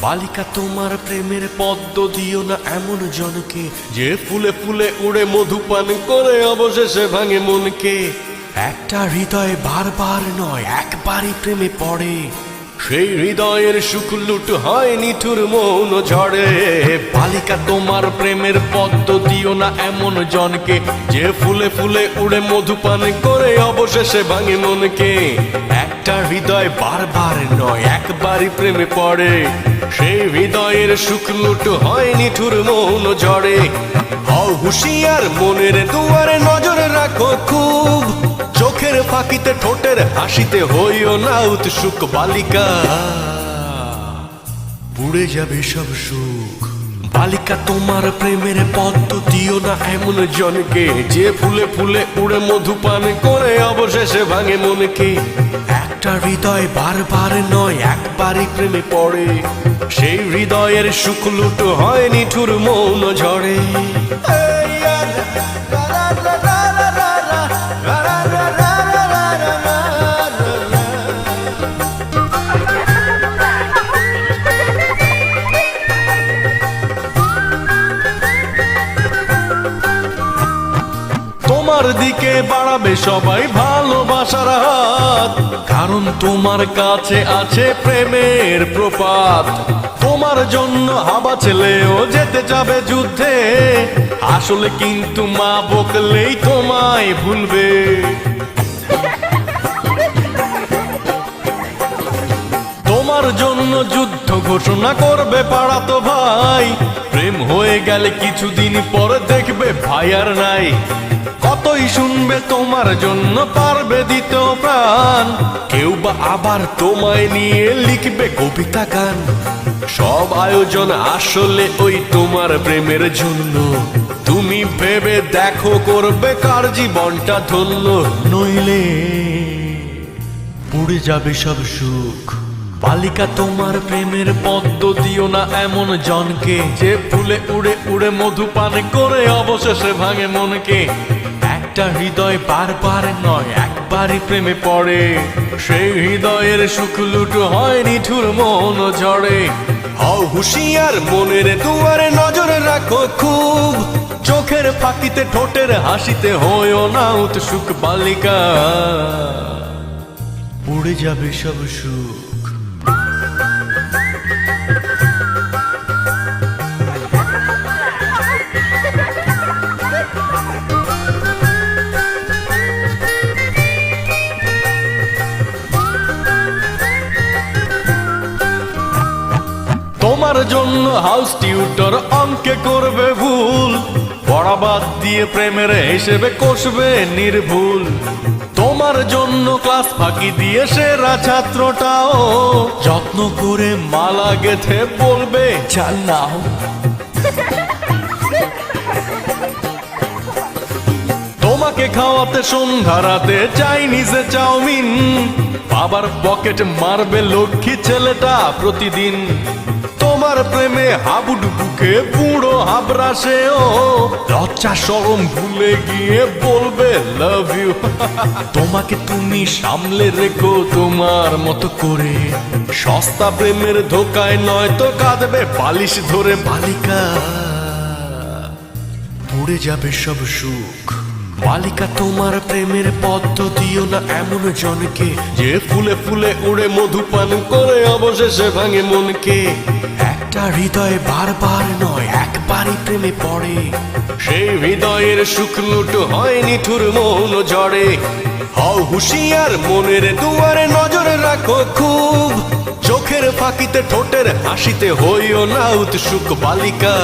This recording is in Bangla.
বালিকা, তোমার প্রেমের পদ্ম দিও না এমন জনকে যে ফুলে ফুলে উড়ে মধুপান করে অবশেষে ভাঙে মনকে। একটা হৃদয় বারবার নয়, একবারই প্রেমে পড়ে। সেই হৃদয়ের সুখ লুট হয় নিঠুর মৌন ঝড়ে। বালিকা, তোমার প্রেমের পদ্ম দিও না এমন জনকে। যে ফুলে ফুলে উড়ে মধুপান করে অবশেষে ভাঙে মনকে। একটা হৃদয় বারবার নয়, একবারই প্রেমে পড়ে। সেই হৃদয়ের সুখ লুট হয় নিঠুর মৌন ঝড়ে। হুশিয়ার মনের দুয়ারে নজর রাখো খুব। চোখের ফাঁকিতে, ঠোঁটের হাসিতে হইও না উৎসুক বালিকা। পুড়ে যাবে সব সুখ। বালিকা, তোমার প্রেমের পদ্ম দিও না এমন জনকে। যে ফুলে ফুলে উড়ে মধুপান করে, অবশেষে ভাঙে মনকে। একটা হৃদয় বারবার নয়, একবারই প্রেমে পড়ে। সেই হৃদয়ের সুখ লুট হয় নিঠুর মৌন ঝড়ে তোমার দিকে বাড়াবে সবাই ভালোবাসার হাত। কারণ তোমার কাছে আছে প্রেমের প্রপাত। তোমার জন্য হাবা ছেলেও যেতে যাবে যুদ্ধে। আসলে কিন্তু মা বকলেই তোমায় ভুলবে। তোমার জন্য যুদ্ধ ঘোষণা করবে পাড়াতো ভাই। গেলে কিছুদিন পর দেখবে ভাই আর নাই। কতই শুনবে তোমার জন্য পারবে দিতে প্রাণ। কেউ বা আবার তোমায় নিয়ে লিখবে কবিতা গান। সব আয়োজন আসলে ওই তোমার প্রেমের জন্য। তুমি ভেবে দেখো, করবে কার জীবনটা ধন্য নইলে। পুড়ে যাবে সব সুখ। বালিকা, তোমার প্রেমের পদ্ম দিও না এমন জনকে যে ফুলে উড়ে উড়ে মধুপান করে অবশেষে ভাঙে মনকে। একটা হৃদয় বারবার নয়, একবারই প্রেমে পড়ে। সেই হৃদয়ের সুখ লুট হয় নিঠুর মন ঝড়ে হও হুশিয়ার মনের দুয়ারে নজর রাখো খুব। চোখের ফাঁকিতে, ঠোঁটের হাসিতে হয়েও না উৎসুক বালিকা। উড়ে যাবে সব সুখ। হাউস টিউটর অঙ্কে করবে ভুল। পড়াবাদ দিয়ে প্রেমের হিসেবে কষবে নির্ভুল। তোমার জন্য ক্লাস ফাঁকি দিয়ে সেরা ছাত্রটাও। যত্ন করে মালা গেথে বলবে, চাল নাও। তোমাকে খাওয়াতে সন্ধ্যা রাতে চাইনিজে চাউমিন। বাবার পকেট মারবে লক্ষ্মী ছেলেটা প্রতিদিন। তোমার প্রেমে হাবুডুবুকে বুড়ো হাবরাসেও লজ্জা সরম ভুলে গিয়ে বলবে লাভ ইউ তোমাকে তুমি সামলে রেখো তোমার মতো করে। সস্তা প্রেমের ধোকায় নয় তো কাঁদবে, বালিশ ধরে বালিকা। পুড়ে যাবে সব সুখ। বালিকা, তোমার প্রেমের পদ্ম দিও না এমন জনকে। যে ফুলে ফুলে উড়ে মধুপান করে অবশেষে ভাঙে মনকে। একটা হৃদয় বারবার নয়, একবারই প্রেমে পড়ে। সেই হৃদয়ের লুট হয় নিঠুর মৌন জড়ে হও হুশিয়ার মনের দুয়ারে নজর রাখো খুব। চোখের ফাঁকিতে, ঠোঁটের হাসিতে হইও না উৎসুক বালিকা।